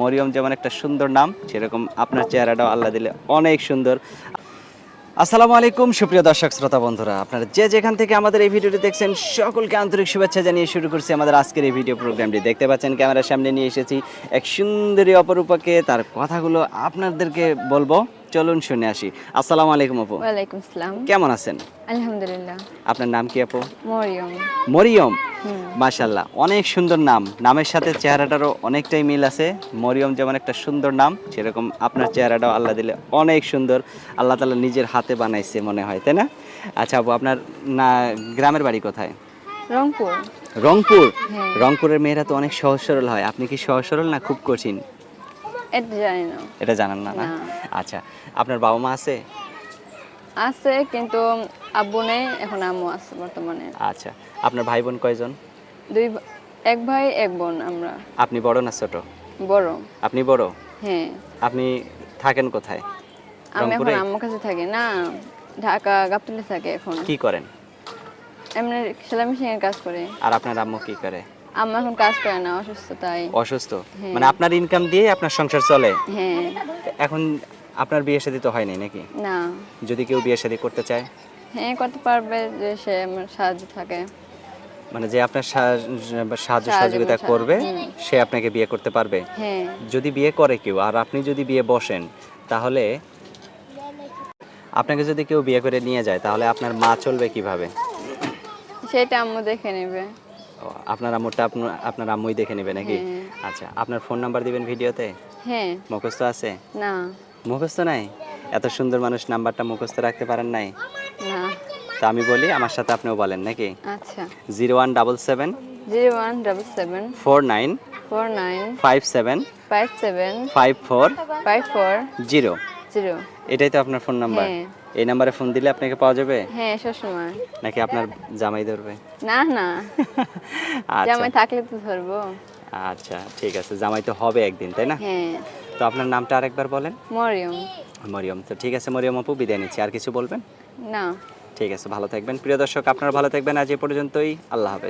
মরিয়ম যেমন একটা সুন্দর নাম, সেরকম আপনার চেহারাটাও আল্লাহ দিলে অনেক সুন্দর। আসসালামু আলাইকুম, সুপ্রিয় দর্শক, শ্রোতা বন্ধুরা, আপনারা যে যেখান থেকে আমাদের এই ভিডিওটি দেখছেন, সকলকে আন্তরিক শুভেচ্ছা জানিয়ে শুরু করছি আমাদের আজকের এই ভিডিও প্রোগ্রামটি। দেখতে পাচ্ছেন, ক্যামেরার সামনে নিয়ে এসেছি এক সুন্দরী, অপরূপাকে। তার কথাগুলো আপনাদেরকে বলব। চলুন শুনে আসি। আসসালামু আলাইকুম আপু। ওয়ালাইকুম আসসালাম। কেমন আছেন? আলহামদুলিল্লাহ। আপনার নাম কি আপু? মরিয়ম। মরিয়ম। মাশাল্লাহ অনেক সুন্দর নাম। নামের সাথে চেহারাটারও অনেকটাই মিল আছে। মরিয়ম যেমন একটা সুন্দর নাম সেরকম আপনার চেহারাটাও আল্লাহ দিলে অনেক সুন্দর। আল্লাহ তালা নিজের হাতে বানাইছে মনে হয় তাই না? আচ্ছা আপু আপনার না গ্রামের বাড়ি কোথায়? রংপুর। রংপুর? হ্যাঁ। রংপুরের মেয়েরা তো অনেক সহজ সরল হয়। আপনি কি সহজ সরল না খুব কঠিন? এটা জানি না। এটা জানান না। আচ্ছা আপনার বাবা মা আছে? আছে কিন্তু আব্বু নেই এখন আম্মু আছে বর্তমানে। আচ্ছা আপনার ভাই বোন কয়জন? দুই এক ভাই এক বোন আমরা। আপনি বড় না ছোট? বড়। আপনি বড়? হ্যাঁ। আপনি থাকেন কোথায়? আমি এখন? আম্মুর কাছে থাকি না ঢাকা গাবতলি থাকে এখন। কি করেন? এমনি সেলাই মেশিনের কাজ করে। আর আপনার আম্মু কি করে? আম্মা এখন কাজ করে না অসুস্থ তাই। অসুস্থ? হ্যাঁ। মানে আপনার ইনকাম দিয়ে আপনার সংসার চলে? হ্যাঁ। এখন আপনার বিয়ে শাদী তো হয়নি নাকি? না। যদি কেউ বিয়ে শাদী করতে চায়? হ্যাঁ করতে পারবে যে সে আমার সাহায্য থাকে। মানে যে আপনার সাহায্য সহযোগিতা করবে সে আপনাকে বিয়ে করতে পারবে। হ্যাঁ। যদি বিয়ে করে কেউ আর আপনি যদি বিয়ে বসেন তাহলে আপনাকে যদি কেউ বিয়ে করে নিয়ে যায় তাহলে আপনার মা চলবে কীভাবে? সেটা আম্মু দেখে নেবে। আপনার আম্মুরটা আপনার আপনার আম্মুই দেখে নেবে নাকি? হ্যাঁ। আচ্ছা আপনার ফোন নাম্বার দিবেন ভিডিওতে? হ্যাঁ। মুখস্থ আছে? না। মুখস্থ নাই? এত সুন্দর মানুষ নাম্বারটা মুখস্থ রাখতে পারেন নাই? না। তা আমি বলি আমার সাথে আপনিও বলেন নাকি? আচ্ছা। Zero one double seven zero one double seven four nine four nine five seven five seven five four five four zero. Zero. এটাই তো আপনার ফোন নাম্বার? হ্যাঁ। এই নাম্বারে ফোন দিলে আপনাকে পাওয়া যাবে? হ্যাঁ সবসময়। নাকি আপনার জামাই ধরবে? না না। আচ্ছা। জামাই থাকলে তো ধরবো। আচ্ছা ঠিক আছে। জামাই তো হবে একদিন তাই না? হ্যাঁ। তো আপনার নামটা আরেকবার বলেন। মরিয়ম। মরিয়ম। তো ঠিক আছে মরিয়ম আপু বিদায় নিচ্ছি। আর কিছু বলবেন? না। ঠিক আছে ভালো থাকবেন। প্রিয় দর্শক আপনারা ভালো থাকবেন। আজ এ পর্যন্তই। আল্লাহ হাফেজ।